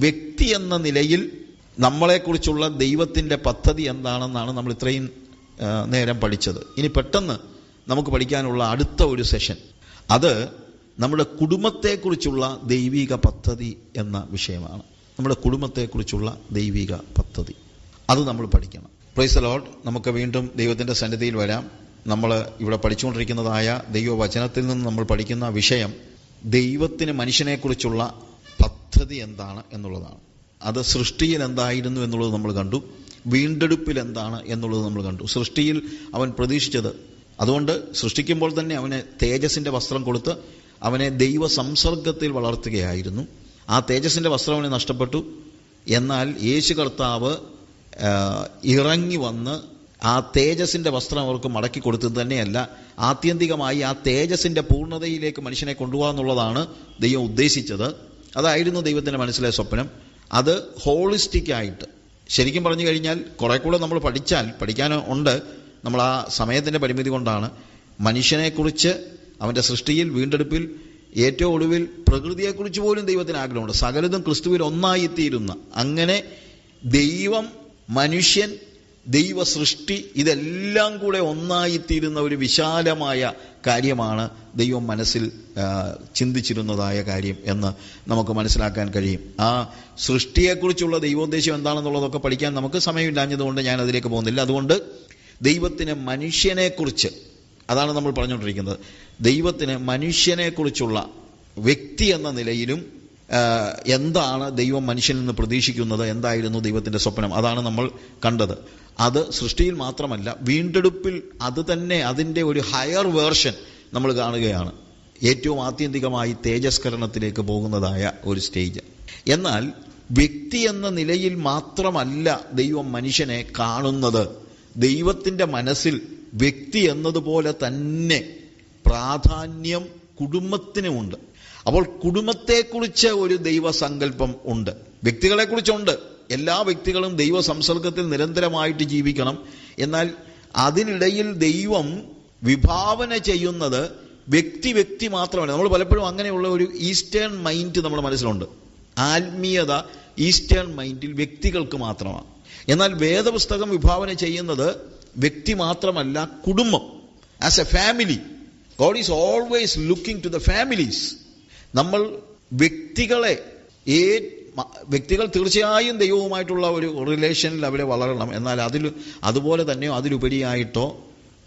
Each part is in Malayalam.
വ്യക്തി എന്ന നിലയിൽ നമ്മളെക്കുറിച്ചുള്ള ദൈവത്തിന്റെ പദ്ധതി എന്താണെന്നാണ് നമ്മൾ ഇത്രയും നേരം പഠിച്ചത്. ഇനി പെട്ടെന്ന് നമുക്ക് പഠിക്കാനുള്ള അടുത്ത ഒരു സെഷൻ. അത് നമ്മുടെ കുടുംബത്തെക്കുറിച്ചുള്ള ദൈവിക പദ്ധതി എന്ന വിഷയമാണ്. നമ്മുടെ കുടുംബത്തെക്കുറിച്ചുള്ള ദൈവിക പദ്ധതി. അത് നമ്മൾ പഠിക്കണം. പ്രൈസ് ലോഡ് നമുക്ക് വീണ്ടും ദൈവത്തിന്റെ സന്നിധിയിൽ വരാം. നമ്മൾ ഇവിടെ പഠിച്ചുകൊണ്ടിരിക്കുന്നതായ ദൈവവചനത്തിൽ നിന്ന് നമ്മൾ പഠിക്കുന്ന വിഷയം ദൈവത്തിന് മനുഷ്യനെക്കുറിച്ചുള്ള പദ്ധതി എന്താണ് എന്നുള്ളതാണ്. അത് സൃഷ്ടിയിൽ എന്തായിരുന്നു എന്നുള്ളത് നമ്മൾ കണ്ടു. വീണ്ടെടുപ്പിൽ എന്താണ് എന്നുള്ളത് നമ്മൾ കണ്ടു. സൃഷ്ടിയിൽ അവൻ പ്രതീക്ഷിച്ചത് അതുകൊണ്ട് സൃഷ്ടിക്കുമ്പോൾ തന്നെ അവന് തേജസിന്റെ വസ്ത്രം കൊടുത്ത് അവനെ ദൈവ സംസർഗത്തിൽ വളർത്തുകയായിരുന്നു. ആ തേജസിന്റെ വസ്ത്രം അവന് നഷ്ടപ്പെട്ടു. എന്നാൽ യേശു കർത്താവ് ഇറങ്ങി വന്ന് ആ തേജസിന്റെ വസ്ത്രം അവർക്ക് മടക്കി കൊടുത്തത് തന്നെയല്ല ആത്യന്തികമായി ആ തേജസിന്റെ പൂർണതയിലേക്ക് മനുഷ്യനെ കൊണ്ടുപോകാന്നുള്ളതാണ് ദൈവം ഉദ്ദേശിച്ചത്. അതായിരുന്നു ദൈവത്തിന്റെ മനസ്സിലെ സ്വപ്നം. അത് ഹോളിസ്റ്റിക്കായിട്ട് ശരിക്കും പറഞ്ഞു കഴിഞ്ഞാൽ കുറെ കൂടെ നമ്മൾ പഠിച്ചാൽ പഠിക്കാൻ ഉണ്ട്. നമ്മൾ ആ സമയത്തിന്റെ പരിമിതി കൊണ്ടാണ്. മനുഷ്യനെക്കുറിച്ച് അവന്റെ സൃഷ്ടിയിൽ വീണ്ടെടുപ്പിൽ ഏറ്റവും ഒടുവിൽ പ്രകൃതിയെക്കുറിച്ച് പോലും ദൈവത്തിന് ആഗ്രഹമുണ്ട്. സകലതും ക്രിസ്തുവിൽ ഒന്നായിത്തീരുന്ന. അങ്ങനെ ദൈവം മനുഷ്യൻ ദൈവ സൃഷ്ടി ഇതെല്ലാം കൂടെ ഒന്നായിത്തീരുന്ന ഒരു വിശാലമായ കാര്യമാണ് ദൈവം മനസ്സിൽ ചിന്തിച്ചിരുന്നതായ കാര്യം എന്ന് നമുക്ക് മനസ്സിലാക്കാൻ കഴിയും. ആ സൃഷ്ടിയെക്കുറിച്ചുള്ള ദൈവോദ്ദേശം എന്താണെന്നുള്ളതൊക്കെ പഠിക്കാൻ നമുക്ക് സമയമില്ലാഞ്ഞതുകൊണ്ട് ഞാൻ അതിലേക്ക് പോകുന്നില്ല. അതുകൊണ്ട് ദൈവത്തിന് മനുഷ്യനെക്കുറിച്ച് അതാണ് നമ്മൾ പറഞ്ഞുകൊണ്ടിരിക്കുന്നത് ദൈവത്തിന് മനുഷ്യനെക്കുറിച്ചുള്ള വ്യക്തി എന്ന നിലയിലും എന്താണ് ദൈവം മനുഷ്യനിൽ നിന്ന് പ്രതീക്ഷിക്കുന്നത്? എന്തായിരുന്നു ദൈവത്തിന്റെ സ്വപ്നം? അതാണ് നമ്മൾ കണ്ടത്. അത് സൃഷ്ടിയിൽ മാത്രമല്ല വീണ്ടെടുപ്പിൽ അത് തന്നെ അതിന്റെ ഒരു ഹയർ വേർഷൻ നമ്മൾ കാണുകയാണ്. ഏറ്റവും ആത്യന്തികമായി തേജസ്കരണത്തിലേക്ക് പോകുന്നതായ ഒരു സ്റ്റേജ് എന്നാൽ വ്യക്തി എന്ന നിലയിൽ മാത്രമല്ല ദൈവം മനുഷ്യനെ കാണുന്നത്. ദൈവത്തിന്റെ മനസ്സിൽ വ്യക്തി എന്നതുപോലെ തന്നെ പ്രാധാന്യം കുടുംബത്തിനുമുണ്ട്. അപ്പോൾ കുടുംബത്തെക്കുറിച്ച് ഒരു ദൈവസങ്കല്പം ഉണ്ട്. വ്യക്തികളെക്കുറിച്ചുണ്ട്. എല്ലാ വ്യക്തികളും ദൈവ സംസർഗത്തിൽ നിരന്തരമായിട്ട് ജീവിക്കണം. എന്നാൽ അതിനിടയിൽ ദൈവം വിഭാവന ചെയ്യുന്നത് വ്യക്തി വ്യക്തി മാത്രമല്ല. നമ്മൾ പലപ്പോഴും അങ്ങനെയുള്ള ഒരു ഈസ്റ്റേൺ മൈൻഡ് നമ്മുടെ മനസ്സിലുണ്ട്. ആത്മീയത ഈസ്റ്റേൺ മൈൻഡിൽ വ്യക്തികൾക്ക് മാത്രമാണ്. എന്നാൽ വേദപുസ്തകം വിഭാവന ചെയ്യുന്നത് വ്യക്തി മാത്രമല്ല കുടുംബം. As a family God is always looking to the families നമ്മൾ വ്യക്തികളെ ഏ വ്യക്തികൾ തീർച്ചയായും ദൈവവുമായിട്ടുള്ള ഒരു റിലേഷനിൽ അവരെ വളരണം. എന്നാൽ അതിൽ അതുപോലെ തന്നെയോ അതിലുപരിയായിട്ടോ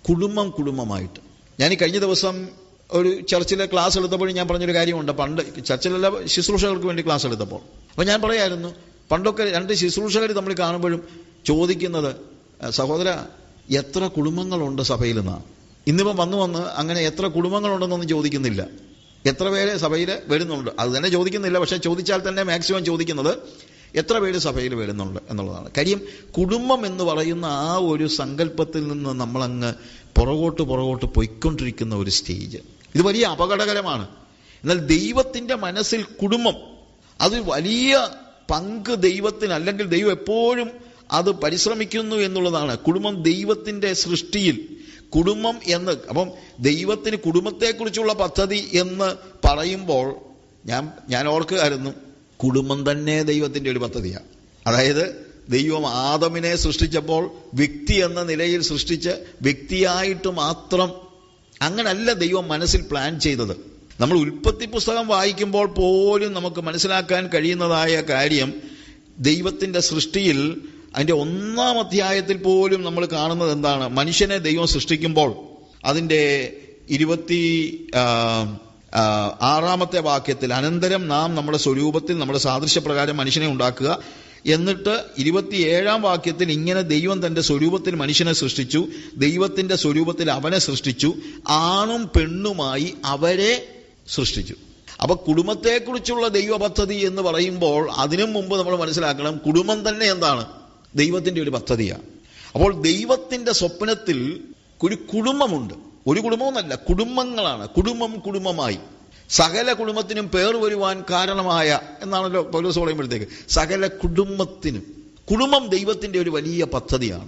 കുടുംബം കുടുംബമായിട്ട്. ഞാൻ ഈ കഴിഞ്ഞ ദിവസം ഒരു ചർച്ചിലെ ക്ലാസ് എടുത്തപ്പോൾ ഞാൻ പറഞ്ഞൊരു കാര്യമുണ്ട്. പണ്ട് ചർച്ചിലുള്ള ശുശ്രൂഷകൾക്ക് വേണ്ടി ക്ലാസ് എടുത്തപ്പോൾ. അപ്പോൾ ഞാൻ പറയായിരുന്നു പണ്ടൊക്കെ രണ്ട് ശുശ്രൂഷകർ നമ്മൾ കാണുമ്പോഴും ചോദിക്കുന്നത് സഹോദര എത്ര കുടുംബങ്ങളുണ്ട് സഭയിൽ നിന്നാണ് ഇന്നിപ്പം വന്നു വന്ന് അങ്ങനെ എത്ര കുടുംബങ്ങളുണ്ടെന്നൊന്നും ചോദിക്കുന്നില്ല. എത്ര പേര് സഭയിൽ വരുന്നുണ്ട്? അത് തന്നെ ചോദിക്കുന്നില്ല പക്ഷേ ചോദിച്ചാൽ തന്നെ മാക്സിമം ചോദിക്കുന്നത് എത്ര പേര് സഭയിൽ വരുന്നുണ്ട് എന്നുള്ളതാണ്. കാര്യം കുടുംബം എന്ന് പറയുന്ന ആ ഒരു സങ്കല്പത്തിൽ നിന്ന് നമ്മളങ്ങ് പുറകോട്ട് പുറകോട്ട് പോയിക്കൊണ്ടിരിക്കുന്ന ഒരു സ്റ്റേജ് ഇത് വലിയ അപകടകരമാണ്. എന്നാൽ ദൈവത്തിന്റെ മനസ്സിൽ കുടുംബം അത് വലിയ പങ്ക് ദൈവത്തിന് അല്ലെങ്കിൽ ദൈവം എപ്പോഴും അത് പരിശ്രമിക്കുന്നു എന്നുള്ളതാണ്. കുടുംബം ദൈവത്തിന്റെ സൃഷ്ടിയിൽ കുടുംബം എന്ന് അപ്പം ദൈവത്തിന് കുടുംബത്തെക്കുറിച്ചുള്ള പദ്ധതി എന്ന് പറയുമ്പോൾ ഞാൻ ഞാൻ ഓർക്കുകയായിരുന്നു കുടുംബം തന്നെ ദൈവത്തിന്റെ ഒരു പദ്ധതിയാണ് അതായത് ദൈവം ആദമിനെ സൃഷ്ടിച്ചപ്പോൾ വ്യക്തി എന്ന നിലയിൽ സൃഷ്ടിച്ച് വ്യക്തിയായിട്ട് മാത്രം അങ്ങനല്ല ദൈവം മനസ്സിൽ പ്ലാൻ ചെയ്തത്. നമ്മൾ ഉൽപ്പത്തി പുസ്തകം വായിക്കുമ്പോൾ പോലും നമുക്ക് മനസ്സിലാക്കാൻ കഴിയുന്നതായ കാര്യം ദൈവത്തിന്റെ സൃഷ്ടിയിൽ അതിന്റെ ഒന്നാം അധ്യായത്തിൽ പോലും നമ്മൾ കാണുന്നത് എന്താണ്? മനുഷ്യനെ ദൈവം സൃഷ്ടിക്കുമ്പോൾ അതിന്റെ ഇരുപത്തി ആറാമത്തെ വാക്യത്തിൽ അനന്തരം നാം നമ്മുടെ സ്വരൂപത്തിൽ നമ്മുടെ സാദൃശ്യപ്രകാരം മനുഷ്യനെ ഉണ്ടാക്കുക എന്നിട്ട് ഇരുപത്തിയേഴാം വാക്യത്തിൽ ഇങ്ങനെ ദൈവം തന്റെ സ്വരൂപത്തിൽ മനുഷ്യനെ സൃഷ്ടിച്ചു ദൈവത്തിന്റെ സ്വരൂപത്തിൽ അവനെ സൃഷ്ടിച്ചു ആണും പെണ്ണുമായി അവരെ സൃഷ്ടിച്ചു. അപ്പൊ കുടുംബത്തെക്കുറിച്ചുള്ള ദൈവ പദ്ധതി എന്ന് പറയുമ്പോൾ അതിനും മുമ്പ് നമ്മൾ മനസ്സിലാക്കണം കുടുംബം തന്നെ എന്താണ്? ദൈവത്തിന്റെ ഒരു പദ്ധതിയാണ് അപ്പോൾ ദൈവത്തിന്റെ സ്വപ്നത്തിൽ ഒരു കുടുംബമുണ്ട്. ഒരു കുടുംബമൊന്നല്ല കുടുംബങ്ങളാണ്. കുടുംബം കുടുംബമായി. സകല കുടുംബത്തിനും പേർ വരുവാൻ കാരണമായ എന്നാണല്ലോ പൗലോസ് പറയുമ്പോഴത്തേക്ക് സകല കുടുംബത്തിനും. കുടുംബം ദൈവത്തിന്റെ ഒരു വലിയ പദ്ധതിയാണ്.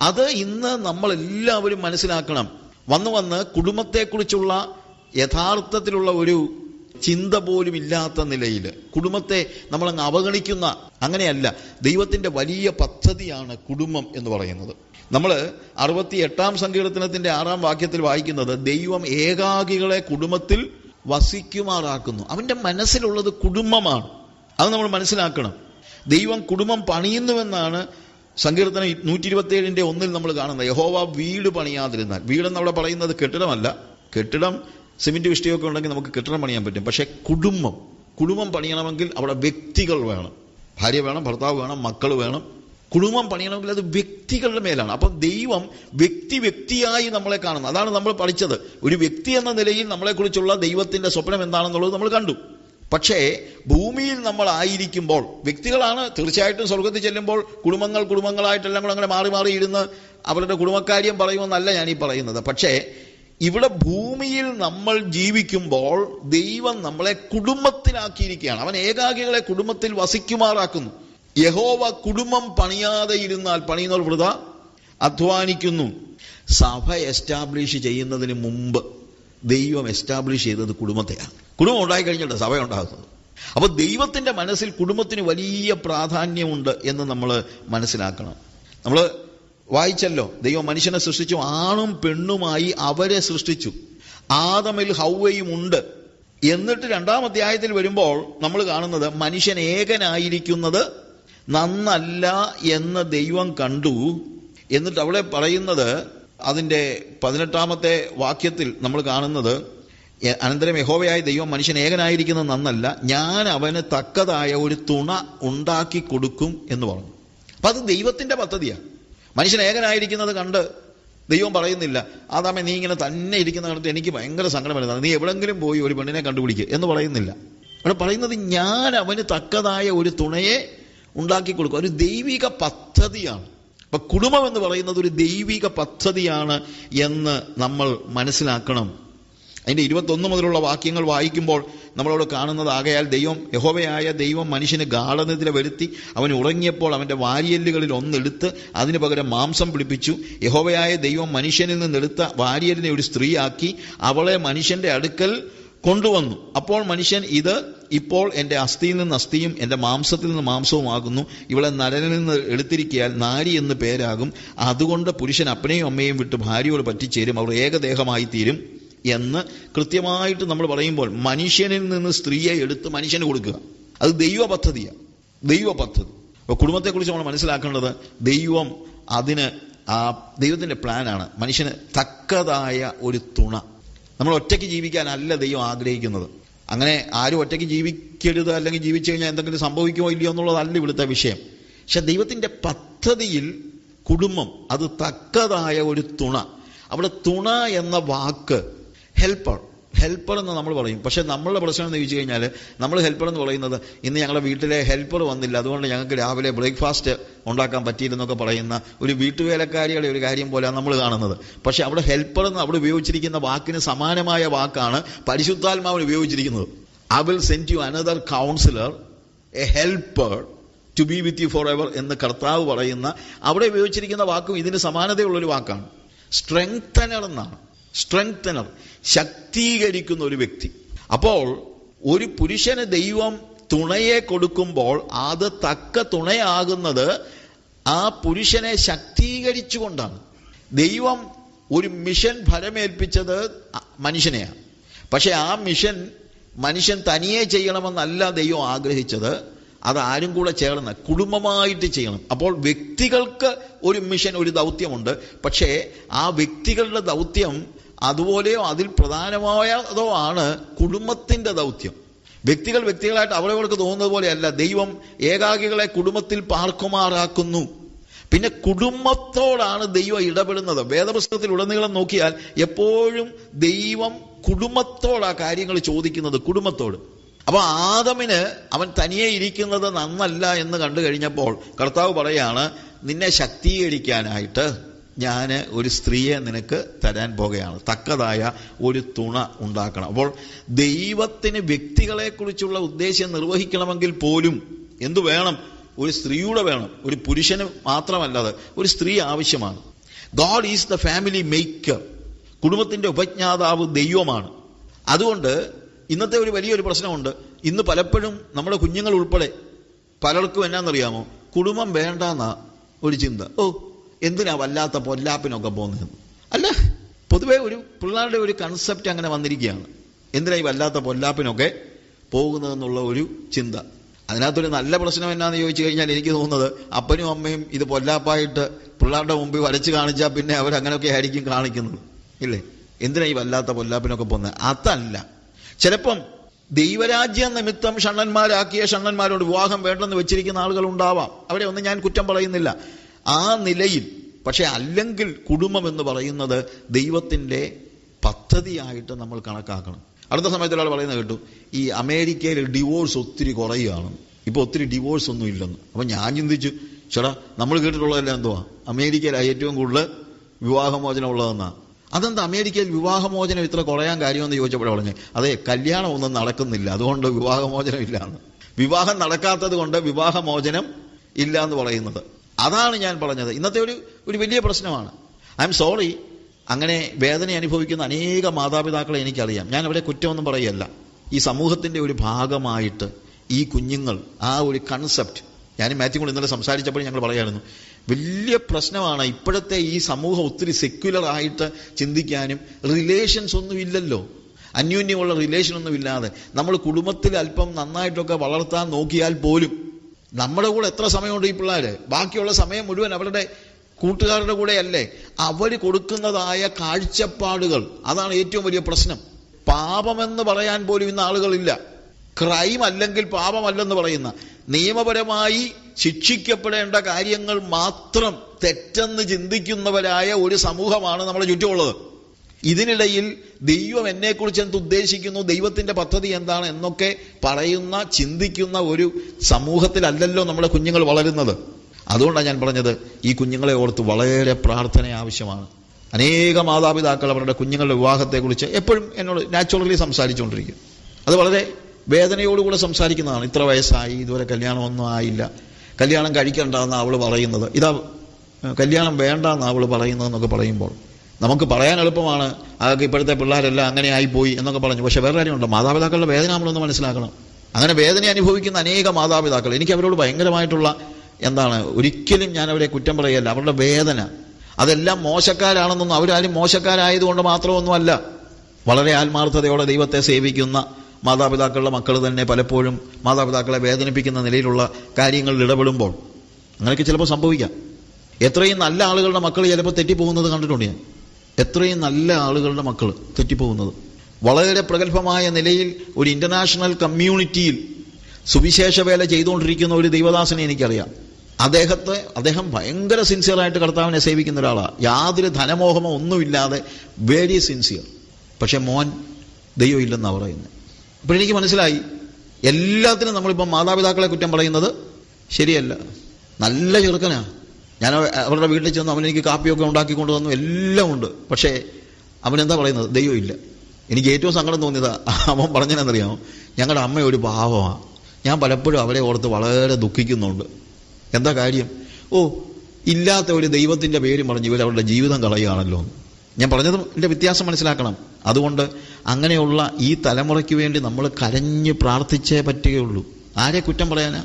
അത് ഇന്ന് നമ്മളെല്ലാവരും മനസ്സിലാക്കണം. വന്ന് വന്ന് കുടുംബത്തെക്കുറിച്ചുള്ള യഥാർത്ഥത്തിലുള്ള ഒരു ചിന്ത പോലും ഇല്ലാത്ത നിലയിൽ കുടുംബത്തെ നമ്മളങ്ങ് അവഗണിക്കുന്ന അങ്ങനെയല്ല. ദൈവത്തിന്റെ വലിയ പദ്ധതിയാണ് കുടുംബം എന്ന് പറയുന്നത്. നമ്മൾ അറുപത്തി എട്ടാം സങ്കീർത്തനത്തിന്റെ ആറാം വാക്യത്തിൽ വായിക്കുന്നത് ദൈവം ഏകാഗികളെ കുടുംബത്തിൽ വസിക്കുമാറാക്കുന്നു. അവന്റെ മനസ്സിലുള്ളത് കുടുംബമാണ്. അത് നമ്മൾ മനസ്സിലാക്കണം. ദൈവം കുടുംബം പണിയുന്നുവെന്നാണ് സങ്കീർത്തനം നൂറ്റി ഇരുപത്തി ഒന്നിൽ നമ്മൾ കാണുന്നത്. യഹോവ വീട് പണിയാതിരുന്നാൽ. വീടെന്ന് അവിടെ പറയുന്നത് കെട്ടിടമല്ല. കെട്ടിടം സിമെന്റ് വിഷ്ടിയൊക്കെ ഉണ്ടെങ്കിൽ നമുക്ക് കെട്ടിടം പണിയാൻ പറ്റും. പക്ഷേ കുടുംബം കുടുംബം പണിയണമെങ്കിൽ അവിടെ വ്യക്തികൾ വേണം. ഭാര്യ വേണം ഭർത്താവ് വേണം മക്കൾ വേണം. കുടുംബം പണിയണമെങ്കിൽ അത് വ്യക്തികളുടെ മേലാണ്. അപ്പം ദൈവം വ്യക്തി വ്യക്തിയായി നമ്മളെ കാണുന്നത് അതാണ് നമ്മൾ പഠിച്ചത്. ഒരു വ്യക്തി എന്ന നിലയിൽ നമ്മളെക്കുറിച്ചുള്ള ദൈവത്തിന്റെ സ്വപ്നം എന്താണെന്നുള്ളത് നമ്മൾ കണ്ടു. പക്ഷേ ഭൂമിയിൽ നമ്മൾ ആയിരിക്കുമ്പോൾ വ്യക്തികളാണ് തീർച്ചയായിട്ടും സ്വർഗത്തിൽ ചെല്ലുമ്പോൾ കുടുംബങ്ങൾ കുടുംബങ്ങളായിട്ടെല്ലാം കൂടെ അങ്ങനെ മാറി മാറി ഇരുന്ന് അവരുടെ കുടുംബക്കാര്യം പറയുമെന്നല്ല ഞാനീ പറയുന്നത്. പക്ഷേ ഇവിടെ ഭൂമിയിൽ നമ്മൾ ജീവിക്കുമ്പോൾ ദൈവം നമ്മളെ കുടുംബത്തിലാക്കിയിരിക്കുകയാണ്. അവൻ ഏകാകികളെ കുടുംബത്തിൽ വസിക്കുമാറാക്കുന്നു. യഹോവ കുടുംബം പണിയാതെ ഇരുന്നാൽ പണിയുന്നവർ വൃത അധ്വാനിക്കുന്നു. സഭ എസ്റ്റാബ്ലിഷ് ചെയ്യുന്നതിന് മുമ്പ് ദൈവം എസ്റ്റാബ്ലിഷ് ചെയ്തത് കുടുംബത്തെയാണ്. കുടുംബം ഉണ്ടായിക്കഴിഞ്ഞിട്ട് സഭ ഉണ്ടാകുന്നത്. അപ്പോൾ ദൈവത്തിന്റെ മനസ്സിൽ കുടുംബത്തിന് വലിയ പ്രാധാന്യമുണ്ട് എന്ന് നമ്മൾ മനസ്സിലാക്കണം. നമ്മൾ വായിച്ചല്ലോ. ദൈവം മനുഷ്യനെ സൃഷ്ടിച്ചു. ആണും പെണ്ണുമായി അവരെ സൃഷ്ടിച്ചു. ആദമിൽ ഹൗവയും ഉണ്ട്. എന്നിട്ട് രണ്ടാം അധ്യായത്തിൽ വരുമ്പോൾ നമ്മൾ കാണുന്നത് മനുഷ്യൻ ഏകനായിരിക്കുന്നത് നന്നല്ല എന്ന് ദൈവം കണ്ടു. എന്നിട്ട് അവിടെ പറയുന്നത് അതിന്റെ പതിനെട്ടാമത്തെ വാക്യത്തിൽ നമ്മൾ കാണുന്നത് അനന്തരം യഹോവയായ ദൈവം മനുഷ്യൻ ഏകനായിരിക്കുന്നത് നന്നല്ല ഞാൻ അവന് തക്കതായ ഒരു തുണ ഉണ്ടാക്കി കൊടുക്കും എന്ന് പറഞ്ഞു. അപ്പം അത് ദൈവത്തിന്റെ പദ്ധതിയാണ് മനുഷ്യൻ ഏകനായിരിക്കുന്നത് കണ്ട് ദൈവം പറയുന്നില്ല ആദാമേ നീ ഇങ്ങനെ തന്നെ ഇരിക്കുന്ന കണ്ടിട്ട് എനിക്ക് ഭയങ്കര സങ്കടം വരുന്നത് നീ എവിടെങ്കിലും പോയി ഒരു പെണ്ണിനെ കണ്ടുപിടിക്കുക എന്ന് പറയുന്നില്ല. അവിടെ പറയുന്നത് ഞാൻ അവന് തക്കതായ ഒരു തുണയെ ഉണ്ടാക്കി കൊടുക്കുക ഒരു ദൈവിക പദ്ധതിയാണ്. അപ്പൊ കുടുംബം എന്ന് പറയുന്നത് ഒരു ദൈവിക പദ്ധതിയാണ് എന്ന് നമ്മൾ മനസ്സിലാക്കണം. അതിന്റെ ഇരുപത്തൊന്ന് മുതലുള്ള വാക്യങ്ങൾ വായിക്കുമ്പോൾ നമ്മളോട് കാണുന്നത് ആകയാൽ ദൈവം യഹോവയായ ദൈവം മനുഷ്യന് ഗാഠനിദ്ര വരുത്തി അവൻ ഉറങ്ങിയപ്പോൾ അവന്റെ വാരിയല്ലുകളിൽ ഒന്നെടുത്ത് അതിന് പകരം മാംസം പിടിപ്പിച്ചു. യഹോവയായ ദൈവം മനുഷ്യനിൽ നിന്നെടുത്ത വാരിയലിനെ ഒരു സ്ത്രീയാക്കി അവളെ മനുഷ്യന്റെ അടുക്കൽ കൊണ്ടുവന്നു. അപ്പോൾ മനുഷ്യൻ ഇത് ഇപ്പോൾ എന്റെ അസ്ഥിയിൽ നിന്ന് അസ്ഥിയും എന്റെ മാംസത്തിൽ നിന്ന് മാംസവുമാകുന്നു ഇവളെ നരനിൽ നിന്ന് എടുത്തിരിക്കിയാൽ നാരി എന്ന് പേരാകും. അതുകൊണ്ട് പുരുഷൻ അപ്പനെയും അമ്മയും വിട്ട് ഭാര്യയോട് പറ്റിച്ചേരും. അവർ ഏകദേഹമായി തീരും എന്ന് കൃത്യമായിട്ട് നമ്മൾ പറയുമ്പോൾ മനുഷ്യനിൽ നിന്ന് സ്ത്രീയെ എടുത്ത് മനുഷ്യന് കൊടുക്കുക. അത് ദൈവ പദ്ധതിയാണ് ദൈവ പദ്ധതി. അപ്പോൾ കുടുംബത്തെക്കുറിച്ച് നമ്മൾ മനസ്സിലാക്കേണ്ടത് ദൈവം അതിന് ആ ദൈവത്തിന്റെ പ്ലാനാണ്. മനുഷ്യന് തക്കതായ ഒരു തുണ. നമ്മൾ ഒറ്റയ്ക്ക് ജീവിക്കാനല്ല ദൈവം ആഗ്രഹിക്കുന്നത്. അങ്ങനെ ആരും ഒറ്റയ്ക്ക് ജീവിക്കരുത് അല്ലെങ്കിൽ ജീവിച്ചു കഴിഞ്ഞാൽ എന്തെങ്കിലും സംഭവിക്കുമോ ഇല്ലയോ എന്നുള്ളതല്ല ഇവിടുത്തെ വിഷയം. പക്ഷെ ദൈവത്തിന്റെ പദ്ധതിയിൽ കുടുംബം അത് തക്കതായ ഒരു തുണ. അവിടെ തുണ എന്ന വാക്ക് ഹെൽപ്പർ ഹെൽപ്പർ എന്ന് നമ്മൾ പറയും. പക്ഷെ നമ്മളുടെ പ്രശ്നം എന്ന് ചോദിച്ചു കഴിഞ്ഞാൽ നമ്മൾ ഹെൽപ്പർ എന്ന് പറയുന്നത് ഇന്ന് ഞങ്ങളുടെ വീട്ടിലെ ഹെൽപ്പർ വന്നില്ല. അതുകൊണ്ട് ഞങ്ങൾക്ക് രാവിലെ ബ്രേക്ക്ഫാസ്റ്റ് ഉണ്ടാക്കാൻ പറ്റിയില്ലെന്നൊക്കെ പറയുന്ന ഒരു വീട്ടുവേലക്കാരിയുടെ ഒരു കാര്യം പോലെയാണ് നമ്മൾ കാണുന്നത്. പക്ഷെ അവിടെ ഹെൽപ്പർ എന്ന് അവിടെ ഉപയോഗിച്ചിരിക്കുന്ന വാക്കിന് സമാനമായ വാക്കാണ് പരിശുദ്ധാത്മാവിന് ഉപയോഗിച്ചിരിക്കുന്നത്. I will send you another counsellor a helper to be with you forever എന്ന് കർത്താവ് പറയുന്ന അവിടെ ഉപയോഗിച്ചിരിക്കുന്ന വാക്കും ഇതിന് സമാനതയുള്ളൊരു വാക്കാണ്. സ്ട്രെങ്തനർ എന്നാണ്. സ്ട്രെങ്തനർ ശക്തീകരിക്കുന്ന ഒരു വ്യക്തി. അപ്പോൾ ഒരു പുരുഷന് ദൈവം തുണയെ കൊടുക്കുമ്പോൾ അത് തക്ക തുണയാകുന്നത് ആ പുരുഷനെ ശക്തീകരിച്ചുകൊണ്ടാണ്. ദൈവം ഒരു മിഷൻ ഫലമേൽപ്പിച്ചത് മനുഷ്യനെയാണ്. പക്ഷെ ആ മിഷൻ മനുഷ്യൻ തനിയെ ചെയ്യണമെന്നല്ല ദൈവം ആഗ്രഹിച്ചത്. അത് ആരും കൂടെ ചേർന്ന് കുടുംബമായിട്ട് ചെയ്യണം. അപ്പോൾ വ്യക്തികൾക്ക് ഒരു മിഷൻ ഒരു ദൗത്യമുണ്ട്. പക്ഷേ ആ വ്യക്തികളുടെ ദൗത്യം അതുപോലെയോ അതിൽ പ്രധാനമായതോ ആണ് കുടുംബത്തിന്റെ ദൗത്യം. വ്യക്തികൾ വ്യക്തികളായിട്ട് അവരവർക്ക് തോന്നുന്നത് പോലെയല്ല. ദൈവം ഏകാഗികളെ കുടുംബത്തിൽ പാർക്കുമാറാക്കുന്നു. പിന്നെ കുടുംബത്തോടാണ് ദൈവം ഇടപെടുന്നത്. വേദപുസ്തകത്തിൽ ഉടനീളം നോക്കിയാൽ എപ്പോഴും ദൈവം കുടുംബത്തോടാ കാര്യങ്ങൾ ചോദിക്കുന്നത് കുടുംബത്തോട്. അപ്പൊ ആദമിന് അവൻ തനിയെ ഇരിക്കുന്നത് നന്നല്ല എന്ന് കണ്ടു കഴിഞ്ഞപ്പോൾ കർത്താവ് പറയാണ് നിന്നെ ശക്തീകരിക്കാനായിട്ട് ഞാൻ ഒരു സ്ത്രീയെ നിനക്ക് തരാൻ പോകുകയാണ്. തക്കതായ ഒരു തുണ ഉണ്ടാക്കണം. അപ്പോൾ ദൈവത്തിന് വ്യക്തികളെക്കുറിച്ചുള്ള ഉദ്ദേശം നിർവഹിക്കണമെങ്കിൽ പോലും എന്തു വേണം? ഒരു സ്ത്രീയുടെ വേണം. ഒരു പുരുഷന് മാത്രമല്ലാതെ ഒരു സ്ത്രീ ആവശ്യമാണ്. God is the family maker കുടുംബത്തിന്റെ ഉപജ്ഞാതാവ് ദൈവമാണ്. അതുകൊണ്ട് ഇന്നത്തെ ഒരു വലിയൊരു പ്രശ്നമുണ്ട്. ഇന്ന് പലപ്പോഴും നമ്മുടെ കുഞ്ഞുങ്ങൾ ഉൾപ്പെടെ പലർക്കും എന്നാന്നറിയാമോ? കുടുംബം വേണ്ടെന്ന ഒരു ചിന്ത. ഓ എന്തിനാ വല്ലാത്ത പൊല്ലാപ്പിനൊക്കെ പോകുന്നത്? അല്ല പൊതുവേ ഒരു പിള്ളേരുടെ ഒരു കൺസെപ്റ്റ് അങ്ങനെ വന്നിരിക്കുകയാണ്. എന്തിനാ ഈ വല്ലാത്ത പൊല്ലാപ്പിനൊക്കെ പോകുന്നതെന്നുള്ള ഒരു ചിന്ത. അതിനകത്തൊരു നല്ല പ്രശ്നം എന്നാന്ന് ചോദിച്ചു കഴിഞ്ഞാൽ എനിക്ക് തോന്നുന്നത് അപ്പനും അമ്മയും ഇത് പൊല്ലാപ്പായിട്ട് പിള്ളേരുടെ മുമ്പിൽ വരച്ച് കാണിച്ചാൽ പിന്നെ അവരങ്ങനെയൊക്കെ ആയിരിക്കും കാണിക്കുന്നത്. ഇല്ലേ? എന്തിനാ ഈ വല്ലാത്ത പൊല്ലാപ്പിനൊക്കെ പോകുന്നത്? അതല്ല. ചിലപ്പം ദൈവരാജ്യ നിമിത്തം ഷണ്ണന്മാരാക്കിയ ഷണ്ണന്മാരോട് വിവാഹം വേണ്ടെന്ന് വെച്ചിരിക്കുന്ന ആളുകൾ ഉണ്ടാവാം. അവരെ ഒന്നും ഞാൻ കുറ്റം പറയുന്നില്ല. ആ നിലയിൽ പക്ഷെ അല്ലെങ്കിൽ കുടുംബം എന്ന് പറയുന്നത് ദൈവത്തിന്റെ പദ്ധതിയായിട്ട് നമ്മൾ കണക്കാക്കണം. അടുത്ത സമയത്ത് ഒരാൾ പറയുന്നത് കേട്ടു ഈ അമേരിക്കയിൽ ഡിവോഴ്സ് ഒത്തിരി കുറയുകയാണ്. ഇപ്പോൾ ഒത്തിരി ഡിവോഴ്സ് ഒന്നും ഇല്ലെന്ന്. അപ്പം ഞാൻ ചിന്തിച്ചു ചേട്ടാ നമ്മൾ കേട്ടിട്ടുള്ളതെല്ലാം എന്തുവാ? അമേരിക്കയിൽ ഏറ്റവും കൂടുതൽ വിവാഹമോചനം ഉള്ളതെന്നാ. അതെന്താ അമേരിക്കയിൽ വിവാഹമോചനം ഇത്ര കുറയാൻ കാര്യമെന്ന് ചോദിച്ചപ്പോഴേ പറഞ്ഞു അതെ കല്യാണം ഒന്നും നടക്കുന്നില്ല. അതുകൊണ്ട് വിവാഹമോചനം ഇല്ല എന്ന് വിവാഹം നടക്കാത്തത് കൊണ്ട് വിവാഹമോചനം ഇല്ല എന്ന് പറയുന്നത്. അതാണ് ഞാൻ പറഞ്ഞത്. ഇന്നത്തെ ഒരു ഒരു വലിയ പ്രശ്നമാണ്. ഐ എം സോറി അങ്ങനെ വേദന അനുഭവിക്കുന്ന അനേക മാതാപിതാക്കളെ എനിക്കറിയാം. ഞാൻ അവരെ കുറ്റമൊന്നും പറയല്ല. ഈ സമൂഹത്തിന്റെ ഒരു ഭാഗമായിട്ട് ഈ കുഞ്ഞുങ്ങൾ ആ ഒരു കൺസെപ്റ്റ് ഞാൻ മാത്യു കൂടെ ഇന്നലെ സംസാരിച്ചപ്പോൾ ഞങ്ങൾ പറയായിരുന്നു. വലിയ പ്രശ്നമാണ് ഇപ്പോഴത്തെ ഈ സമൂഹം ഒത്തിരി സെക്യുലർ ആയിട്ട് ചിന്തിക്കാനും റിലേഷൻസ് ഒന്നും ഇല്ലല്ലോ. അന്യോന്യമുള്ള റിലേഷൻ ഒന്നും ഇല്ലാതെ നമ്മൾ കുടുംബത്തിൽ അല്പം നന്നായിട്ടൊക്കെ വളർത്താൻ നോക്കിയാൽ പോലും നമ്മുടെ കൂടെ എത്ര സമയമുണ്ട് ഈ പിള്ളേർ ബാക്കിയുള്ള സമയം മുഴുവൻ അവരുടെ കൂട്ടുകാരുടെ കൂടെ അല്ലേ അവർ കൊടുക്കുന്നതായ കാഴ്ചപ്പാടുകൾ. അതാണ് ഏറ്റവും വലിയ പ്രശ്നം. പാപമെന്ന് പറയാൻ പോലും ഇന്ന് ആളുകളില്ല. ക്രൈം അല്ലെങ്കിൽ പാപമല്ലെന്ന് പറയുന്ന നിയമപരമായി ശിക്ഷിക്കപ്പെടേണ്ട കാര്യങ്ങൾ മാത്രം തെറ്റെന്ന് ചിന്തിക്കുന്നവരായ ഒരു സമൂഹമാണ് നമ്മുടെ ചുറ്റുമുള്ളത്. ഇതിനിടയിൽ ദൈവം എന്നെക്കുറിച്ച് എന്ത് ഉദ്ദേശിക്കുന്നു ദൈവത്തിന്റെ പദ്ധതി എന്താണ് എന്നൊക്കെ പറയുന്ന ചിന്തിക്കുന്ന ഒരു സമൂഹത്തിലല്ലല്ലോ നമ്മുടെ കുഞ്ഞുങ്ങൾ വളരുന്നത്. അതുകൊണ്ടാണ് ഞാൻ പറഞ്ഞത് ഈ കുഞ്ഞുങ്ങളെ ഓർത്ത് വളരെ പ്രാർത്ഥന ആവശ്യമാണ്. അനേക മാതാപിതാക്കൾ അവരുടെ കുഞ്ഞുങ്ങളുടെ വിവാഹത്തെക്കുറിച്ച് എപ്പോഴും എന്നോട് നാച്ചുറലി സംസാരിച്ചുകൊണ്ടിരിക്കും. അത് വളരെ വേദനയോടുകൂടെ സംസാരിക്കുന്നതാണ്. ഇത്ര വയസ്സായി ഇതുവരെ കല്യാണമൊന്നും ആയില്ല. കല്യാണം കഴിക്കണ്ടെന്നാണ് അവൾ പറയുന്നത്. ഇതാ കല്യാണം വേണ്ടെന്നാണ് അവൾ പറയുന്നതെന്നൊക്കെ പറയുമ്പോൾ നമുക്ക് പറയാൻ എളുപ്പമാണ് അതൊക്കെ ഇപ്പോഴത്തെ പിള്ളേരെല്ലാം അങ്ങനെ ആയിപ്പോയി എന്നൊക്കെ പറഞ്ഞു. പക്ഷേ വേറെ കാര്യമുണ്ട് മാതാപിതാക്കളുടെ വേദന നമ്മളൊന്ന് മനസ്സിലാക്കണം. അങ്ങനെ വേദന അനുഭവിക്കുന്ന അനേക മാതാപിതാക്കൾ എനിക്ക് അവരോട് ഭയങ്കരമായിട്ടുള്ള എന്താണ് ഒരിക്കലും ഞാൻ അവരെ കുറ്റം പറയല്ല അവരുടെ വേദന. അതെല്ലാം മോശക്കാരാണെന്നൊന്നും അവരാരും മോശക്കാരായതുകൊണ്ട് മാത്രമൊന്നുമല്ല. വളരെ ആത്മാർത്ഥതയോടെ ദൈവത്തെ സേവിക്കുന്ന മാതാപിതാക്കളുടെ മക്കൾ തന്നെ പലപ്പോഴും മാതാപിതാക്കളെ വേദനിപ്പിക്കുന്ന നിലയിലുള്ള കാര്യങ്ങളിൽ ഇടപെടുമ്പോൾ അങ്ങനെയൊക്കെ ചിലപ്പോൾ സംഭവിക്കാം. എത്രയും നല്ല ആളുകളുടെ മക്കൾ ചിലപ്പോൾ തെറ്റിപ്പോകുന്നത് കണ്ടിട്ടുണ്ട് ഞാൻ. എത്രയും നല്ല ആളുകളുടെ മക്കൾ തെറ്റിപ്പോകുന്നത്. വളരെ പ്രഗത്ഭമായ നിലയിൽ ഒരു ഇന്റർനാഷണൽ കമ്മ്യൂണിറ്റിയിൽ സുവിശേഷ വേല ചെയ്തുകൊണ്ടിരിക്കുന്ന ഒരു ദൈവദാസനെ എനിക്കറിയാം. അദ്ദേഹത്തെ അദ്ദേഹം ഭയങ്കര സിൻസിയറായിട്ട് കർത്താവിനെ സേവിക്കുന്ന ഒരാളാണ് യാതൊരു ധനമോഹമോ ഒന്നുമില്ലാതെ വെരി സിൻസിയർ പക്ഷെ മോൻ ദൈവം ഇല്ലെന്നാണ് പറയുന്നത് അപ്പോൾ എനിക്ക് മനസ്സിലായി എല്ലാത്തിനും നമ്മളിപ്പം മാതാപിതാക്കളെ കുറ്റം പറയുന്നത് ശരിയല്ല. നല്ല ചെറുക്കനാ. ഞാൻ അവരുടെ വീട്ടിൽ ചെന്ന് അവൻ എനിക്ക് കാപ്പിയൊക്കെ ഉണ്ടാക്കി കൊണ്ടുവന്നു എല്ലാം ഉണ്ട്. പക്ഷേ അവൻ എന്താ പറയുന്നത്? ദൈവം ഇല്ല. എനിക്ക് ഏറ്റവും സങ്കടം തോന്നിയത് അവൻ പറഞ്ഞതെന്നറിയാമോ? ഞങ്ങളുടെ അമ്മ ഒരു പാവമാണ് ഞാൻ പലപ്പോഴും അവരെ ഓർത്ത് വളരെ ദുഃഖിക്കുന്നുണ്ട്. എന്താ കാര്യം? ഓ ഇല്ലാത്ത ഒരു ദൈവത്തിന്റെ പേര് പറഞ്ഞ് ഇവർ അവരുടെ ജീവിതം കളയുകയാണല്ലോ. ഞാൻ പറഞ്ഞത് എന്റെ വ്യത്യാസം മനസ്സിലാക്കണം. അതുകൊണ്ട് അങ്ങനെയുള്ള ഈ തലമുറയ്ക്ക് വേണ്ടി നമ്മൾ കരഞ്ഞ് പ്രാർത്ഥിച്ചേ പറ്റുകയുള്ളൂ. ആരെ കുറ്റം പറയാനാ?